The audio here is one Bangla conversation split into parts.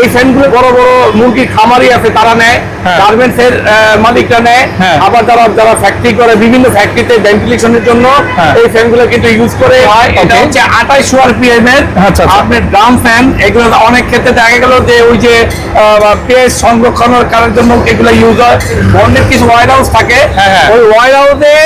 এই ফ্যানগুলো বড় বড় মুরগি খামারি আছে তারা নেয় হ্যাঁ। গার্মেন্টস এর মালিকরা নেয় হ্যাঁ। আবার যারা যারা ফ্যাক্টরি করে বিভিন্ন ফ্যাক্টরিতে ভেন্টিলেশনের জন্য হ্যাঁ। এই ফ্যানগুলো কিন্তু ইউজ করে হয় এটা. হচ্ছে আঠাইশ পিএম এর আচ্ছা, আচ্ছা। আপনার ড্রাম ফ্যান এগুলো অনেক ক্ষেত্রে দেখা গেল যে ওই যে পেজ সংরক্ষণের কারণের জন্য এগুলো ইউজ হয় অনেক কিছু ওয়ার হাউস থাকে। ওই ওয়ার হাউসে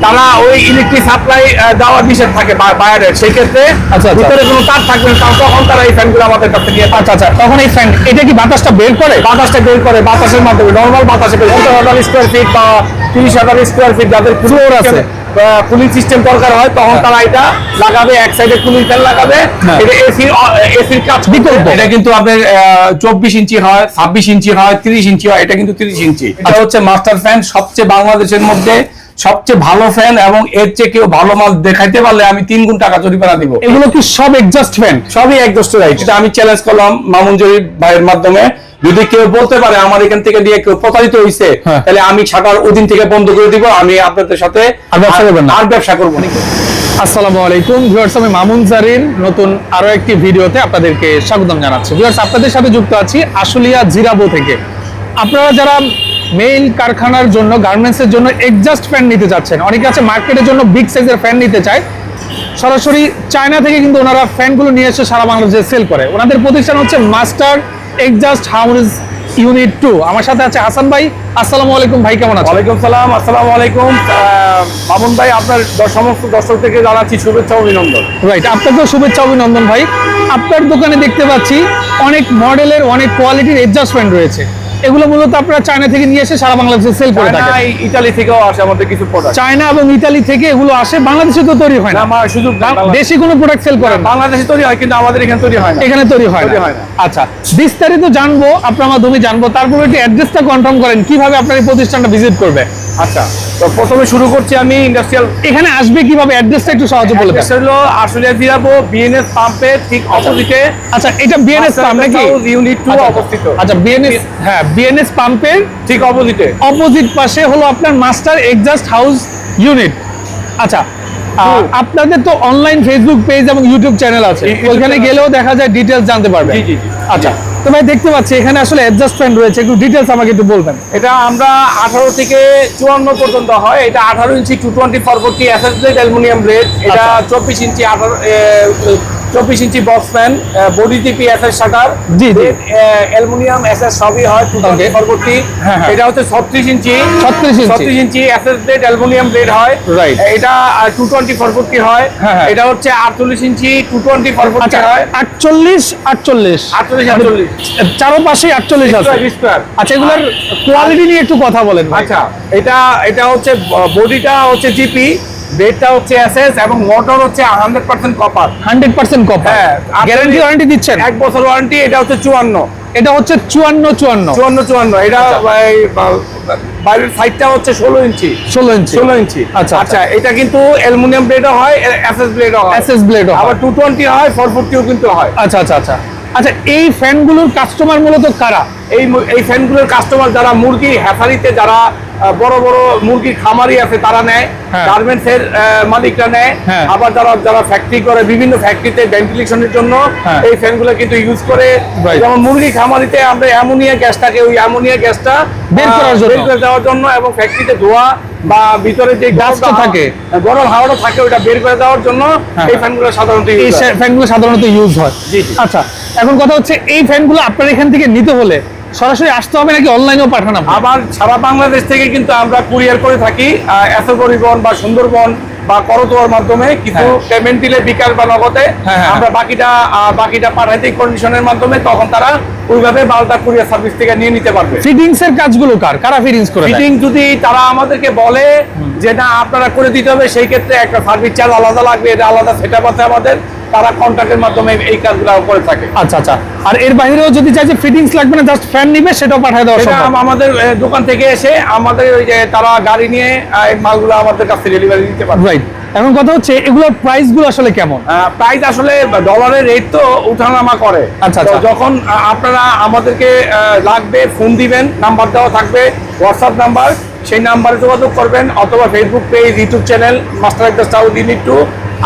তারা ওই ইলেকট্রিক সাপ্লাই দেওয়া নিষেধ থাকে বা- বাইরের সেই ক্ষেত্রে আচ্ছা, আচ্ছা। ভিতরে কোনো তার থাকবে না তখন তারা এই ফ্যানগুলো আমাদের কাছ থেকে আচ্ছা আচ্ছা তখন এই ফ্যান এটা কি বাতাসটা বের করে বাতাসটা বের করে বাতাসের মাধ্যমে নর্মাল বাতাসে বের পঞ্চাশ হাজার স্কোয়ার ফিট বা তিরিশ হাজার স্কোয়ার ফিট যাদের Floor আছে। কুলিং সিস্টেম দরকার হয় তখন তারা এটা লাগাবে এক সাইডে কুলিং ফ্যান লাগাবে হ্যাঁ। এটা এসি এসির কাজ বিকল্প। এটা কিন্তু আপনার চব্বিশ ইঞ্চি হয় ছাব্বিশ ইঞ্চি হয় তিরিশ ইঞ্চি হয় এটা কিন্তু তিরিশ ইঞ্চি এটা হচ্ছে মাস্টার ফ্যান সবচেয়ে বাংলাদেশের মধ্যে সবচেয়ে ভালো ফ্যান এবং এর চেয়ে কেউ ভালো মাল দেখাইতে পারলে আমি তিন গুণ টাকা জরিমানা দিব। এগুলো কি সব এক্সস্ট ফ্যান সবই এক দোষ্ট রাইট এটা আমি চ্যালেঞ্জ করলাম মামুন জরির ভাইয়ের মাধ্যমে। যদি কেউ বলতে পারে আমার এখান থেকে দিয়ে কেউ প্রতারিত হয়েছে হ্যাঁ। তাহলে আমি শাখার ওদিন থেকে বন্ধ করে দিব আমি আপনাদের সাথে আর? ব্যবসা করব না। আসসালামু আলাইকুম ভিউয়ার্স আমি মামুন জারিন নতুন আরও একটি ভিডিওতে আপনাদেরকে স্বাগতম জানাচ্ছি। ভিউয়ার্স আপনাদের সাথে যুক্ত আছি আশুলিয়া জিরাবো থেকে। আপনারা যারা মেইল কারখানার জন্য গার্মেন্টসের জন্য এক্সজাস্ট ফ্যান নিতে যাচ্ছেন। অনেকে আছে মার্কেটের জন্য বিগ সাইজের ফ্যান নিতে চায়। সরাসরি চায়না থেকে কিন্তু ওনারা ফ্যানগুলো নিয়ে এসে সারা বাংলাদেশে সেল করে। ওনাদের প্রতিষ্ঠান হচ্ছে master exhaust house unit two আমার সাথে আছে হাসান ভাই। আসসালামু আলাইকুম ভাই কেমন আছেন? ওয়ালাইকুম সালাম আসসালামু আলাইকুম। মামুন ভাই আপনার সমস্ত দর্শক থেকে জানাচ্ছি শুভেচ্ছা অভিনন্দন। রাইট আপনাকেও শুভেচ্ছা অভিনন্দন ভাই। আপনার দোকানে দেখতে পাচ্ছি অনেক মডেলের অনেক কোয়ালিটির অ্যাডজাস্টমেন্ট রয়েছে। এগুলো মূলত আপনারা চায়না থেকে নিয়ে এসে সারা বাংলাদেশে সেল করে থাকেন। ইতালি থেকেও আসে আমাদের কিছু প্রোডাক্ট চায়না এবং ইতালি থেকে এগুলো আসে বাংলাদেশে তো তৈরি হয় না। আমার শুধু দেশি কোনো প্রোডাক্ট সেল করেন বাংলাদেশে তৈরি হয় কিন্তু আমাদের এখানে তৈরি হয় না। এখানে তৈরি হয়। আচ্ছা বিস্তারিত জানব আপনার মাধ্যমে জানব তারপরে একটু অ্যাড্রেসটা কনফার্ম করেন কীভাবে আপনার এই প্রতিষ্ঠানটা ভিজিট করবে। আচ্ছা তো প্রথমে শুরু করছি আমি ইন্ডাস্ট্রিয়াল এখানে আসবে কীভাবে? অ্যাড্রেসটা একটু সহজে বলে দেন। হলো জিরাবো বিএনএস পাম্পের ঠিক অপোজিটে আচ্ছা এটা বিএনএস পাম্প নাকি? ইউনিট টু আচ্ছা, অবস্থিত আচ্ছা বিএনএস হ্যাঁ বিএনএস পাম্পের ঠিক অপোজিটে অপোজিট পাশে হলো আপনার মাস্টার এক্সাস্ট হাউস ইউনিট আচ্ছা আপনাদের তো অনলাইন ফেসবুক পেজ এবং ইউটিউব চ্যানেল আছে। ওইখানে গেলেও দেখা যায় ডিটেলস জানতে পারবে জি, জি, জি। আচ্ছা তো ভাই দেখতে পাচ্ছি এখানে আসলে অ্যাডজাস্টমেন্ট রয়েছে একটু ডিটেলস আমাকে একটু বলবেন এটা আমরা আঠারো থেকে চুয়ান্ন পর্যন্ত হয় এটা আঠারো inch to twenty four SS blade aluminium blade এটা আচ্ছা। চব্বিশ ইঞ্চি আঠারো চব্বিশ inch box fan body TP SS shutter জি। অ্যালুমিনিয়াম এসএস সবই হয় টু টোয়েন্টি Okay. ফরফোর্টি হ্যাঁ, হ্যাঁ। এটা হচ্ছে ছত্রিশ ইঞ্চি 36 ইঞ্চি। ছত্রিশ inch SS blade aluminium blade হয় Right. এটা টু টোয়েন্টি ফরফোর্টি হয় হ্যাঁ, হ্যাঁ। এটা হচ্ছে আটচল্লিশ ইঞ্চি টু টোয়েন্টি আচ্ছা হয় আটচল্লিশ আটচল্লিশ আটচল্লিশ আটচল্লিশ চারোপাশে আটচল্লিশ আছে আচ্ছা এগুলোর কোয়ালিটি নিয়ে একটু কথা বলেন। আচ্ছা এটা এটা হচ্ছে বডিটা হচ্ছে জিপি বেডটা হচ্ছে এসএস এবং মোটর হচ্ছে hundred percent copper hundred percent copper হ্যাঁ, গ্যারান্টি ওয়ারেন্টি দিচ্ছেন? এক বছর ওয়ারেন্টি এটা হচ্ছে চুয়ান্ন। এটা হচ্ছে চুয়ান্ন চুয়ান্ন। চুয়ান্ন চুয়ান্ন। এটা এই, বা- বাইরের সাইডটা হচ্ছে ষোলো ইঞ্চি। ষোলো ইঞ্চি। ষোলো ইঞ্চি। আচ্ছা, আচ্ছা এটা কিন্তু অ্যালুমিনিয়াম ব্লেডও হয় এসএস ব্লেডও হয়। এসএস ব্লেড আবার টু টোয়েন্টি হয় ফোর ফোরটিও কিন্তু হয়। আচ্ছা আচ্ছা আচ্ছা। আচ্ছা এই ফ্যানগুলোর কাস্টমার মূলত কারা এই এই ফ্যানগুলোর কাস্টমার যারা মুরগি হ্যাফারিতে যারা বড় বড় মুরগির খামারি আছে তারা নেয় হ্যাঁ। গার্মেন্টস এর মালিকরা নেয় হ্যাঁ। আবার যারা যারা ফ্যাক্টরি করে বিভিন্ন ফ্যাক্টরিতে ভেন্টিলেশনের জন্য হ্যাঁ। এই ফ্যানগুলো কিন্তু ইউজ করে যেমন মুরগি খামারিতে আমরা অ্যামোনিয়া গ্যাসটাকে ওই অ্যামোনিয়া গ্যাসটা বের করার জন্য এবং ফ্যাক্টরিতে ধোয়া বা ভিতরে যে Dust-টা থাকে। গরম হাওয়াটা থাকে ওটা বের করে দেওয়ার জন্য হ্যাঁ। এই ফ্যানগুলো সাধারণত এই ফ্যানগুলো সাধারণত ইউজ হয় জি, জি। আচ্ছা এখন কথা হচ্ছে এই ফ্যানগুলো আপনার এখান থেকে নিতে হলে সরাসরি আসতে হবে নাকি অনলাইনেও পাঠানো আবার সারা বাংলাদেশ থেকে কিন্তু আমরা কুরিয়ার করে থাকি এত পরিবহন বা সুন্দরবন বা করতোয়ার মাধ্যমে কিছু হ্যাঁ। পেমেন্ট দিলে বিকাশ বা নগদে হ্যাঁ, হ্যাঁ। আমরা বাকিটা বাকিটা পাঠাইতে কন্ডিশনের মাধ্যমে তখন তারা ওইভাবে মালটা কুরিয়ার সার্ভিস থেকে নিয়ে নিতে পারবে ফিটিংস এর কাজগুলো কার কারা ফিটিংস করে? ফিটিং যদি তারা আমাদেরকে বলে যে না আপনারা করে দিতে হবে সেই ক্ষেত্রে একটা সার্ভিস চার্জ আলাদা লাগবে এটা আলাদা সেটা আছে আমাদের তারা কন্ট্রাক্টের মাধ্যমে এই কাজগুলো করে থাকে। আচ্ছা আচ্ছা। আর এর বাইরেও যদি চাই যে ফিটিংস লাগবে না জাস্ট ফ্যান নিবে সেটাও পাঠিয়ে দেওয়া সম্ভব। আমাদের দোকান থেকে এসে আমাদের ওই যে তারা গাড়ি নিয়ে এই মালগুলো আমাদের কাছে ডেলিভারি দিতে পারবে। রাইট এখন কথা হচ্ছে এগুলোর প্রাইসগুলো আসলে কেমন? প্রাইস আসলে ডলারের রেট তো উঠানামা করে। আচ্ছা, আচ্ছা। যখন আপনারা আমাদেরকে লাগবে ফোন দিবেন নাম্বার দেওয়া থাকবে হোয়াটসঅ্যাপ নাম্বার সেই নাম্বারে যোগাযোগ করবেন অথবা Facebook page YouTube channel master একটা সাউথ ইউনিট টু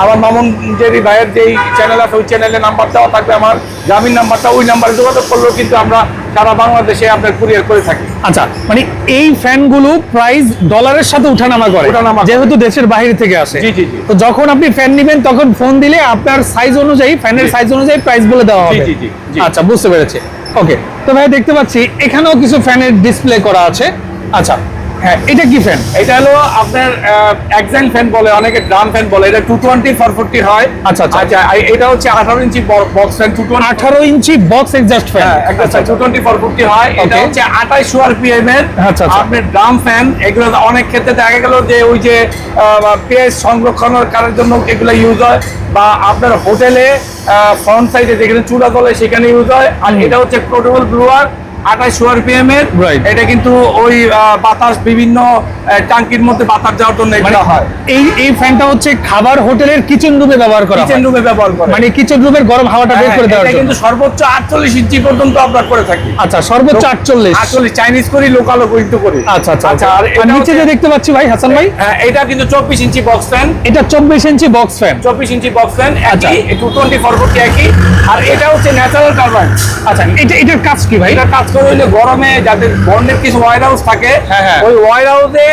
আমার মামুন জেরি ভাইয়ের যেই চ্যানেল আছে ওই চ্যানেলের নাম্বার দেওয়া থাকবে আমার গ্রামীণ নাম্বারটা ওই নাম্বারে যোগাযোগ করলেও কিন্তু আমরা সারা বাংলাদেশে আপনার কুরিয়ার করে থাকি আচ্ছা মানে এই ফ্যানগুলো প্রাইস ডলারের সাথে উঠানামা করে। যেহেতু দেশের বাইরে থেকে আসে জি, জি। তো যখন আপনি ফ্যান নেবেন তখন ফোন দিলে আপনার সাইজ অনুযায়ী ফ্যানের সাইজ অনুযায়ী প্রাইস বলে দেওয়া হবে জি, জি। আচ্ছা বুঝতে পেরেছি ওকে তো ভাই দেখতে পাচ্ছি এখানেও কিছু ফ্যানের ডিসপ্লে করা আছে আচ্ছা হ্যাঁ এটা কি ফ্যান এটা হলো আপনার এক্সাইন ফ্যান বলে অনেকে ড্রাম ফ্যান বলে। এটা টু টোয়েন্টি ফোর ফোরটি হয়। আচ্ছা, আচ্ছা। আচ্ছা এটা হচ্ছে আঠারো inch box fan two twenty আঠারো inch box exhaust fan two twenty four forty হয়। এটা. হচ্ছে আঠাইশো আরপিএম এর আচ্ছা, আচ্ছা। আপনার ড্রাম ফ্যান এগুলো অনেক ক্ষেত্রে দেখা গেল যে ওই যে পেঁয়াজ সংরক্ষণের কারণের জন্য এগুলো ইউজ হয়। বা আপনার হোটেলে ফ্রন্ট সাইডে যেখানে চুলা চলে সেখানে ইউজ হয়। আর এটা হচ্ছে পোর্টেবল ব্লুয়ার আঠাইশো আরপিএম এর। এটা কিন্তু ওই বাতাস বিভিন্ন টাঙ্কির মধ্যে বাতাস যাওয়ার জন্য মানে হয়। এই এই ফ্যানটা হচ্ছে খাবার হোটেলের কিচেন রুমে ব্যবহার করা কিচেন রুমে ব্যবহার করে। মানে কিচেন রুমের গরম হাওয়াটা বের হ্যাঁ, করে জন্য। কিন্তু সর্বোচ্চ আটচল্লিশ ইঞ্চি পর্যন্ত আমরা করে থাকি। আচ্ছা সর্বোচ্চ আটচল্লিশ। আটচল্লিশ চাইনিজ করি লোকালও কিন্তু করি। আচ্ছা আচ্ছা আচ্ছা আর আর নিচে যে দেখতে পাচ্ছি ভাই হাসান ভাই? হ্যাঁ, এটা কিন্তু চব্বিশ ইঞ্চি বক্স ফ্যান এটা চব্বিশ ইঞ্চি বক্স ফ্যান চব্বিশ ইঞ্চি বক্স ফ্যান আচ্ছা। একই টু টোয়েন্টি ফোর ফোরটি একই। আর এটা হচ্ছে ন্যাচারাল টারবাইন আচ্ছা এটা এটার কাজ কি ভাই? এটা কাজ হইলে গরমে যাদের বর্ণের কিছু ওয়ার হাউস থাকে হ্যাঁ, হ্যাঁ। ওই ওয়ার হাউসে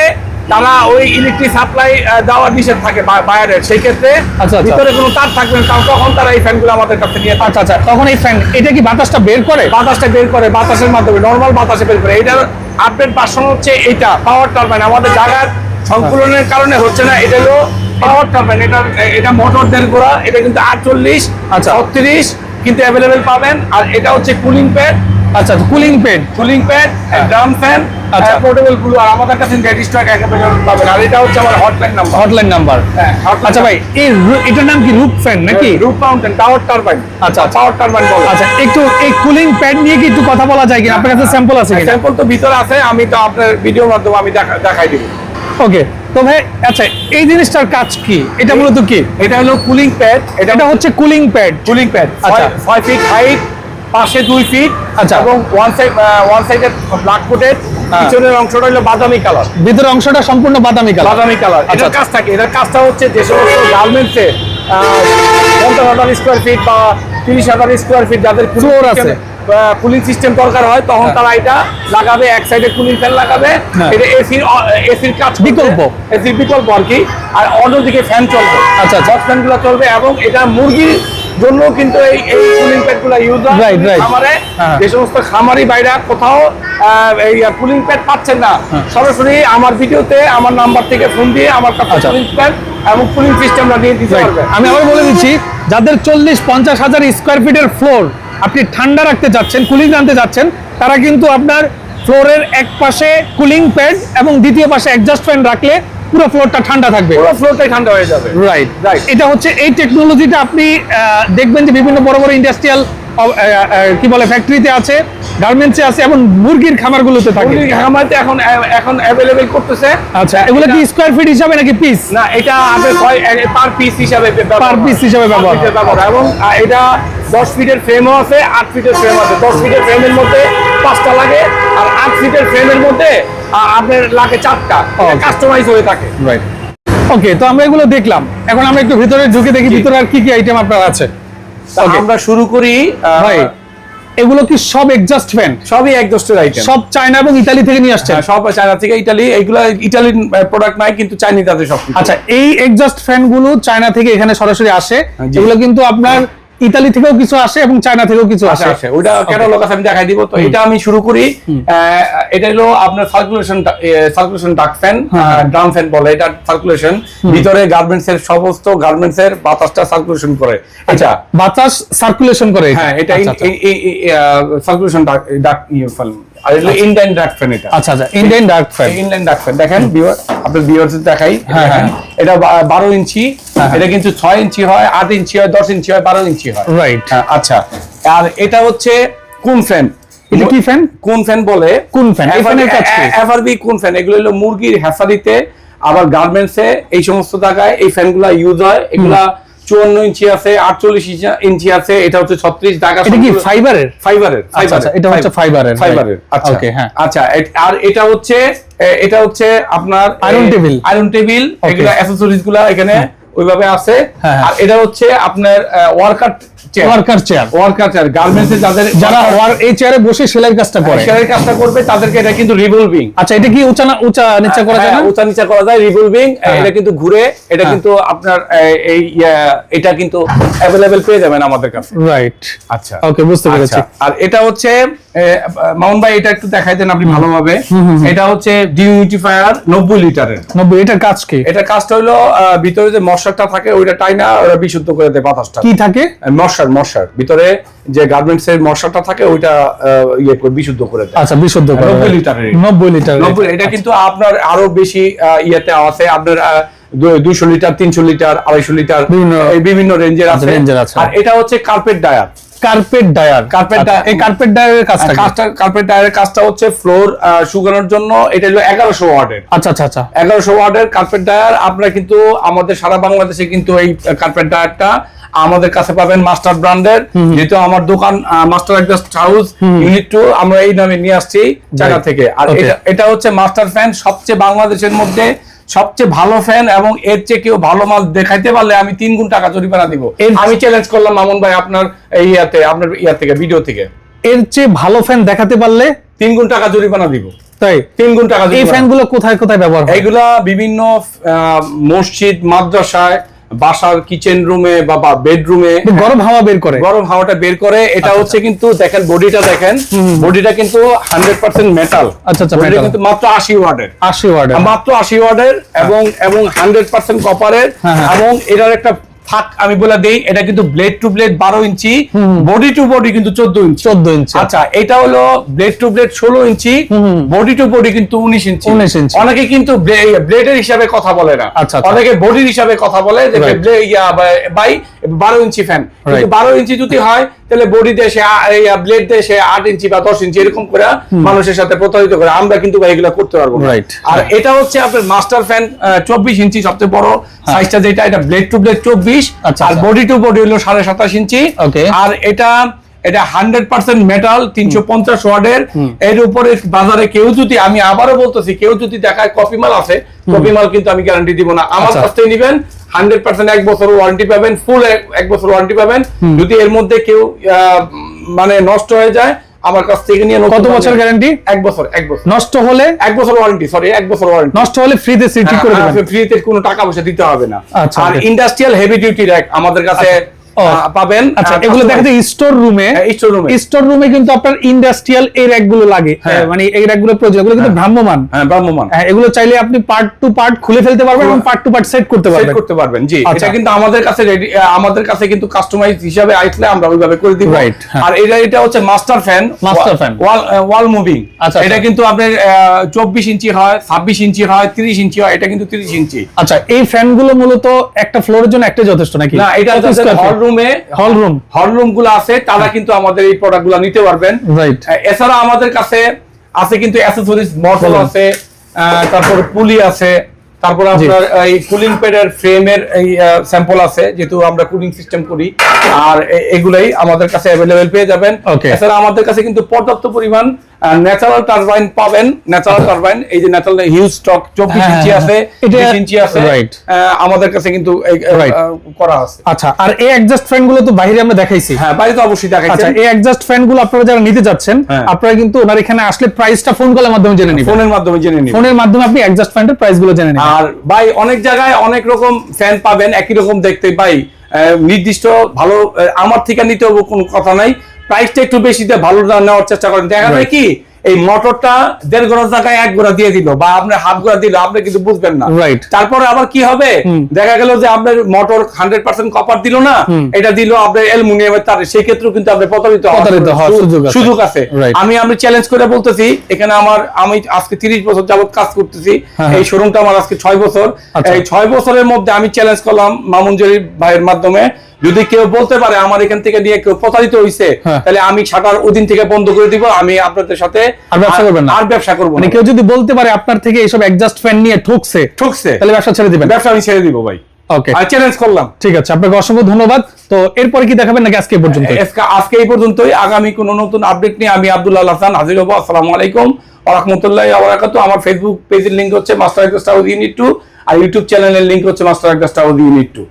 তারা ওই ইলেকট্রিক সাপ্লাই দেওয়ার নিষেধ থাকে বাইরের। সেই ক্ষেত্রে আচ্ছা, আচ্ছা। ভিতরে কোনো তার থাকবে না তখন তারা এই ফ্যানগুলো আমাদের কাছে নিয়ে আচ্ছা আচ্ছা। তখন এই ফ্যান এটা কি বাতাসটা বের করে? বাতাসটা বের করে বাতাসের মাধ্যমে নর্মাল বাতাসে বের করে। এটার আপডেট ভার্সন হচ্ছে এটা পাওয়ার টারবাইন আমাদের জায়গার সংকুলনের কারণে হচ্ছে না এটা হলো পাওয়ার টারবাইন এটা এটা মোটর দের করা এটা কিন্তু আটচল্লিশ আচ্ছা। ছত্রিশ কিন্তু অ্যাভেলেবেল পাবেন। আর এটা হচ্ছে কুলিং প্যাড আচ্ছা cooling pad cooling pad drum fan আচ্ছা। পোর্টেবলগুলো আর আমাদের কাছে রেজিস্টার একেবারে পাবেন। আর এটা হচ্ছে আমার হটলাইন নাম্বার হটলাইন নাম্বার আচ্ছা ভাই এই এটার নাম কি রুপ ফ্যান নাকি? রুফ মাউন্টেন টাওয়ার টারবাইন আচ্ছা। পাওয়ার টারবাইন বলে। আচ্ছা একটু এই কুলিং প্যাড নিয়ে কি একটু কথা বলা যায় কিনা? আপনার কাছে স্যাম্পল আছে কিনা? স্যাম্পল তো ভিতরে আছে আমি তো আপনার ভিডিওর মাধ্যমে আমি দেখাই দিব। ওকে তো ভাই আচ্ছা এই জিনিসটার কাজ কি? এটা মূলত কি? এটা হলো কুলিং প্যাড এটা হচ্ছে কুলিং প্যাড কুলিং প্যাড আচ্ছা। ছয় ফিট হাইট পাশে দুই ফিট আচ্ছা। এবং ওয়ান সাইড ওয়ান সাইডে ব্ল্যাক কোটেড। পিছনের অংশটা হলো বাদামি কালার ভিতরের অংশটা সম্পূর্ণ বাদামি কালার বাদামি কালার আচ্ছা, এটার কাজ থাকে এটার কাজটা হচ্ছে যে সমস্ত গার্মেন্টসে পঞ্চাশ হাজার স্কোয়ার ফিট বা তিরিশ হাজার স্কোয়ার ফিট যাদের Floor আছে। কুলিং সিস্টেম দরকার হয় তখন হ্যাঁ। তারা এটা লাগাবে এক সাইডে কুলিং ফ্যান লাগাবে হ্যাঁ। এটা এসির এসির কাজ বিকল্প। এসির বিকল্প আর কি আর অন্যদিকে ফ্যান চলবে আচ্ছা, আচ্ছা। ফ্যানগুলো চলবে এবং এটা মুরগির জন্য কিন্তু এই এই কুলিং প্যাডগুলো ইউজ হয় right. খামারে হ্যাঁ। যে সমস্ত খামারি বাইরা কোথাও এই কুলিং প্যাড পাচ্ছেন না হ্যাঁ। সরাসরি আমার ভিডিওতে আমার নাম্বার থেকে ফোন দিয়ে আমার কাছে আচ্ছা। কুলিং প্যাড এবং কুলিং সিস্টেমটা দিয়ে দিতে. পারবে আমি আবার বলে দিচ্ছি যাদের চল্লিশ পঞ্চাশ হাজার স্কোয়ার ফিটের ফ্লোর আপনি ঠান্ডা রাখতে যাচ্ছেন কুলিং আনতে যাচ্ছেন তারা কিন্তু আপনার ফ্লোরের এক পাশে কুলিং প্যাড এবং দ্বিতীয় পাশে অ্যাডজাস্ট ফ্যান রাখলে পুরো ফ্লোরটা ঠান্ডা থাকবে। পুরো ফ্লোরটাই ঠান্ডা হয়ে যাবে। রাইট রাইট এটা হচ্ছে এই টেকনোলজিটা আপনি দেখবেন যে বিভিন্ন বড় বড় ইন্ডাস্ট্রিয়াল কি বলে ফ্যাক্টরিতে আছে গার্মেন্টসে আছে এবং মুরগির খামারগুলোতে থাকে। মুরগির খামারতে এখন এখন অ্যাভেলেবেল করতেছে। আচ্ছা এগুলো কি স্কোয়ার ফিট হিসাবে নাকি পিস না এটা আপনি পার পিস হিসাবে পার পিস হিসাবে ব্যবহার। এবং এটা দশ ফিটের ফ্রেমও আছে আট ফিটের ফ্রেম আছে। দশ ফিটের ফ্রেমের মধ্যে পাঁচটা লাগে আর আট ফিটের ফ্রেমের মধ্যে আপনার লাগে চারটা। কাস্টমাইজ হয়ে থাকে। রাইট ওকে তো আমরা এগুলো দেখলাম। এখন আমরা একটু ভিতরে ঢুকে দেখি ভিতরে আর কি কি আইটেম আপনার আছে। আমরা শুরু করি ভাই এগুলো কি সব এক্সজাস্ট ফ্যান সবই একজস্টের আইটেম সব চায়না এবং ইতালি থেকে নিয়ে আসছেন? সব চায়না থেকে ইটালি এইগুলা ইটালির প্রোডাক্ট নাই কিন্তু চাইনিজ আছে সব। আচ্ছা এই এক্সজাস্ট ফ্যানগুলো চায়না থেকে এখানে সরাসরি আসে। হ্যাঁ, এগুলো কিন্তু আপনার ইতালি থেকেও কিছু আসে এবং চায়না থেকেও কিছু আসে। আসে ওটা ক্যাটালগ আছে আমি দেখাই দিব। তো এটা আমি শুরু করি। এটা হলো আপনার circulation circulation duct fan. Drum fan বলে। এটা সার্কুলেশন ভিতরে গার্মেন্টস এর সমস্ত গার্মেন্টস এর বাতাসটা সার্কুলেশন করে। আচ্ছা বাতাস সার্কুলেশন করে হ্যাঁ এটা। সার্কুলেশন ডাক ডাক ফ্যান আর এটা ইন্ডিয়ান ডাক ফ্যান এটা। আচ্ছা আচ্ছা। ইন্ডিয়ান ডার্ক ফ্যান ইন্ডিয়ান ডাক ফ্যান দেখেন ভিউয়ার আপনার ভিউয়ার্স দেখাই। হ্যাঁ, এটা বা- বারো ইঞ্চি। হ্যাঁ। এটা কিন্তু ছয় ইঞ্চি হয় আট ইঞ্চি হয় দশ ইঞ্চি হয় বারো ইঞ্চি হয়। রাইট হ্যাঁ, আচ্ছা। আর এটা হচ্ছে কোন ফ্যান এটা কি ফ্যান কোন ফ্যান বলে? কোন? এফআরবি কোন ফ্যান এগুলো হলো মুরগির হ্যাসারিতে আবার গার্মেন্টসে এই সমস্ত জায়গায় এই ফ্যানগুলো ইউজ হয়। এগুলা চুয়ান্ন ইঞ্চি আছে আটচল্লিশ ইঞ্চি আছে এটা হচ্ছে ছত্রিশ টাকা এটা কি ফাইবারের ফাইবারের আচ্ছা, আচ্ছা, এটা হচ্ছে ফাইবারের, ফাইবারের আচ্ছা। হ্যাঁ। আচ্ছা আর এটা হচ্ছে এটা হচ্ছে আপনার আয়রন টেবিল আয়রন টেবিল. এগুলো অ্যাসেসরিজগুলা এখানে ওইভাবে আছে হ্যাঁ, হ্যাঁ। আর এটা হচ্ছে আপনার worker worker chair worker chair গার্মেন্টসে যাদের যারা এই চেয়ারে বসে সেলাইয়ের কাজটা করে। সেলাই কাজটা করবে তাদেরকে এটা কিন্তু রিভলভিং আচ্ছা এটা কি উঁচা না উঁচা নিচা করা যায় না? উঁচা নিচা করা যায় রিভলভিং হ্যাঁ। এটা কিন্তু ঘুরে এটা। কিন্তু আপনার আহ, এই এটা কিন্তু অ্যাভেলেবেল পেয়ে যাবেন আমাদের কাছে। রাইট আচ্ছা। ওকে বুঝতে পেরেছি। আর এটা হচ্ছে এ, মামুন ভাই এটা একটু দেখাই দেন আপনি ভালোভাবে। এটা হচ্ছে লিটারের। কাজ কি? এটা কাজটা হলো ভিতরে যে মশারটা থাকে ওইটা টাইনা ওরা বিশুদ্ধ করে দেয় বাতাসটা। কি থাকে? মশার মশার। ভিতরে যে গার্মেন্টস এর মশারটা থাকে ওইটা ইয়ে করে বিশুদ্ধ করে দেয়। আচ্ছা বিশুদ্ধ করা নব্বই হয়। লিটারের। নব্বই লিটার নব্বই এটা। কিন্তু আপনার আরও বেশি ইয়েতে আছে। আপনার দুইশো লিটার তিনশো লিটার আড়াইশো লিটার বিভিন্ন- এই বিভিন্ন রেঞ্জের আচ্ছা, আছে। আর এটা হচ্ছে carpet dryer carpet dryer carpet এই কার্পেট ডায়ারের কাজটা কাজটা কার্পেট ডায়ারের কাজটা হচ্ছে ফ্লোর শুকানোর জন্য। এটা হলো এগারোশো ওয়ার্ডের আচ্ছা আচ্ছা আচ্ছা। এগারোশো ওয়ার্ডের কার্পেট ডায়ার আপনারা কিন্তু আমাদের সারা বাংলাদেশে কিন্তু এই কার্পেট ডায়ারটা আমাদের কাছে পাবেন মাস্টার ব্র্যান্ডের। যেহেতু আমার দোকান master exhaust house unit two আমরা এই নামে নিয়ে আসছি জায়গা থেকে। আর এটা হচ্ছে মাস্টার ফ্যান সবচেয়ে বাংলাদেশের মধ্যে সবচেয়ে ভালো ফ্যান এবং এর চেয়ে কেউ ভালো মাল দেখাইতে পারলে আমি তিন গুণ টাকা জরিমানা দিব। আমি চ্যালেঞ্জ করলাম মামুন ভাই আপনার এই ইয়াতে আপনার ইয়া থেকে ভিডিও থেকে। এর চেয়ে ভালো ফ্যান দেখাতে পারলে? তিন গুণ টাকা জরিমানা দিব। তাই? তিন গুণ টাকা এই। ফ্যানগুলো কোথায় কোথায় ব্যবহার হয়? এইগুলা বিভিন্ন মসজিদ মাদ্রাসায় বাসার কিচেন রুমে বা বেডরুমে গরম হাওয়া বের করে। গরম হাওয়াটা বের করে। এটা হচ্ছে কিন্তু দেখেন বডিটা দেখেন। বডিটা কিন্তু হান্ড্রেড পার্সেন্ট মেটাল আচ্ছা, আচ্ছা, কিন্তু মাত্র আশি ওয়ার্ডের। আশি ওয়ার্ডের। মাত্র আশি ওয়ার্ডের এবং এবং হান্ড্রেড পার্সেন্ট কপারের হ্যাঁ, হ্যাঁ। এবং এটার একটা ফাঁক আমি বলে দেই এটা কিন্তু ব্লেড টু ব্লেড বারো ইঞ্চি বডি টু বডি কিন্তু চোদ্দ ইঞ্চি চোদ্দ ইঞ্চি আচ্ছা এটা হলো ব্লেড টু ব্লেড ষোলো ইঞ্চি। বডি টু বডি কিন্তু উনিশ ইঞ্চি 19 ইঞ্চি। অনেকে কিন্তু ব্লেডের হিসাবে কথা বলে না আচ্ছা, আচ্ছা। অনেকে বডির হিসাবে কথা বলে যে. ইয়া বাই বারো ইঞ্চি ফ্যান কিন্তু. বারো ইঞ্চি যদি হয় তাহলে বডি দেশে ব্লেড দেশে আট ইঞ্চি বা দশ ইঞ্চি এরকম করে মানুষের সাথে প্রতারিত করে আমরা কিন্তু এগুলো করতে পারব আর এটা হচ্ছে আপনার মাস্টার ফ্যান চব্বিশ ইঞ্চি সবচেয়ে বড় সাইজটা যেটা এটা ব্লেড টু ব্লেড চব্বিশ আচ্ছা, আর। বডি টু বডি হলো সাড়ে সাতাশ ইঞ্চি. আর এটা এটা হান্ড্রেড পার্সেন্ট মেটাল তিনশো পঞ্চাশ ওয়ার্ডের এর উপরে বাজারে কেউ যদি আমি আবারও বলতেছি কেউ যদি দেখায় কপি মাল আছে কপি মাল কিন্তু আমি গ্যারান্টি দিব না। আমার আচ্ছা। কাছ থেকে নিবেন হান্ড্রেড পার্সেন্ট এক বছর ওয়ারেন্টি পাবেন ফুল এক বছর ওয়ারেন্টি পাবেন। যদি এর মধ্যে কেউ মানে নষ্ট হয়ে যায় আমার কাছ থেকে নিয়ে কত বছর গ্যারান্টি এক বছর এক বছর। নষ্ট হলে? এক বছর ওয়ারেন্টি সরি এক বছর ওয়ারেন্টি। নষ্ট হলে ফ্রিতে সিট করে দেবেন। ফ্রিতে কোনো টাকা পয়সা দিতে হবে না। আচ্ছা, আর ইন্ডাস্ট্রিয়াল হেভি ডিউটি র্যাক আমাদের কাছে। আহ, পাবেন আচ্ছা এগুলো দেখা যায় স্টোর রুমে হ্যাঁ, room এ। স্টোর রুমে কিন্তু আপনার ইন্ডাস্ট্রিয়াল এই র্যাকগুলো লাগে। হ্যাঁ। মানে এই র্যাকগুলো প্রয়োজন। এগুলো কিন্তু ভ্রাম্যমান হ্যাঁ ব্রাহ্মমান হ্যাঁ, এগুলো চাইলে আপনি পার্ট টু পার্ট খুলে ফেলতে পারবেন এবং পার্ট টু পার্ট সেট করতে সেট করতে পারবেন জি। আচ্ছা। এটা কিন্তু আমাদের কাছে রেডি আমাদের কাছে কিন্তু কাস্টমাইজ হিসাবে আসলে আমরা ওইভাবে করে দিব। হ্যাঁ। আর এটা এটা হচ্ছে master fan Master fan। Wall wall moving আচ্ছা, এটা আচ্ছা। কিন্তু আপনার চব্বিশ ইঞ্চি হয় ছাব্বিশ ইঞ্চি হয় তিরিশ ইঞ্চি হয় এটা কিন্তু তিরিশ ইঞ্চি। আচ্ছা এই ফ্যানগুলো মূলত একটা ফ্লোরের জন্য একটা যথেষ্ট নাকি? না এটা হল রুমে হল রুম হল রুমগুলো আছে তারা কিন্তু আমাদের এই প্রোডাক্টগুলো নিতে পারবেন। রাইট এছাড়া আমাদের কাছে আছে কিন্তু অ্যাসেসরিজ মডেল আছে তারপর পুলি আছে তারপর আপনার এই কুলিং প্যাডের ফ্রেমের এই স্যাম্পল আছে যেহেতু আমরা কুলিং সিস্টেম করি। আর এগুলাই আমাদের কাছে অ্যাভেলেবেল পেয়ে যাবেন. এছাড়া আমাদের কাছে কিন্তু পর্যাপ্ত পরিমাণ ন্যাচারাল টারবাইন পাবেন। ন্যাচারাল টারবাইন এই যে ন্যাচারাল হিউজ স্টক চব্বিশ হ্যাঁ, ইঞ্চি হ্যাঁ, আছে হ্যাঁ। ইঞ্চি আছে. আমাদের কাছে কিন্তু. করা আছে। আচ্ছা আর এই অ্যাডজাস্ট ফ্যানগুলো তো বাইরে আমরা দেখাইছি। হ্যাঁ বাইরে তো অবশ্যই আচ্ছা দেখাচ্ছেন এই অ্যাডজাস্ট ফ্যানগুলো আপনারা যারা নিতে যাচ্ছেন। আপনারা কিন্তু ওনার এখানে আসলে প্রাইসটা ফোন কলের মাধ্যমে জেনে নেবেন। ফোনের মাধ্যমে জেনে নিন ফোনের মাধ্যমে আপনি অ্যাডজাস্ট ফ্যানের প্রাইসগুলো জেনে নেবেন। আর ভাই অনেক জায়গায় অনেক রকম ফ্যান পাবেন একই রকম দেখতে ভাই। আহ, নির্দিষ্ট ভালো আমার থেকে নিতে কোনো কথা নাই। প্রাইসটা একটু বেশি দিয়ে ভালো না নেওয়ার চেষ্টা করেন। দেখা যায় কি এই মোটরটা দেড় গোড়ার জায়গায় এক গোড়া দিয়ে দিল বা আপনার হাফ গোড়া দিল আপনি কিন্তু বুঝবেন না. তারপরে আবার কি হবে? দেখা গেল যে আপনার মোটর হান্ড্রেড পার্সেন্ট কপার দিল না এটা দিল আপনার অ্যালুমিনিয়ামের তার সেই ক্ষেত্রেও কিন্তু আপনি প্রতারিত প্রতারিত সুযোগ আছে। আমি আমি চ্যালেঞ্জ করে বলতেছি এখানে আমার আমি আজকে তিরিশ বছর যাবত কাজ করতেছি। হ্যাঁ, এই শোরুমটা আমার আজকে ছয় বছর। আচ্ছা। এই ছয় বছরের মধ্যে আমি চ্যালেঞ্জ করলাম মামুন জলিল ভাইয়ের মাধ্যমে। যদি কেউ বলতে পারে আমার এখান থেকে নিয়ে কেউ প্রতারিত হয়েছে হ্যাঁ। তাহলে আমি শাটার ওদিন থেকে বন্ধ করে দিব। আমি আপনাদের সাথে আর ব্যবসা করবেন না? আর ব্যবসা করব মানে না কেউ যদি বলতে পারে আপনার থেকে এইসব অ্যাডজাস্ট ফ্যান নিয়ে ঠকছে ঠকছে। তাহলে ব্যবসা ছেড়ে দিবেন। ব্যবসা আমি ছেড়ে দিব ভাই। ওকে আর চ্যালেঞ্জ করলাম। ঠিক আছে আপনাকে অসংখ্য ধন্যবাদ। তো এরপরে কি দেখাবেন নাকি আজকে পর্যন্ত আজকে- এই পর্যন্তই। আগামী কোন নতুন আপডেট নিয়ে আমি আব্দুল্লাহ হাসান হাজির হব। আসসালামু আলাইকুম রহমতুল্লাহ আবরাকাত আমার ফেসবুক পেজের লিঙ্ক হচ্ছে মাস্টার ইউনিট টু আর ইউটিউব চ্যানেলের লিঙ্ক হচ্ছে মাস্টার ইউনিট টু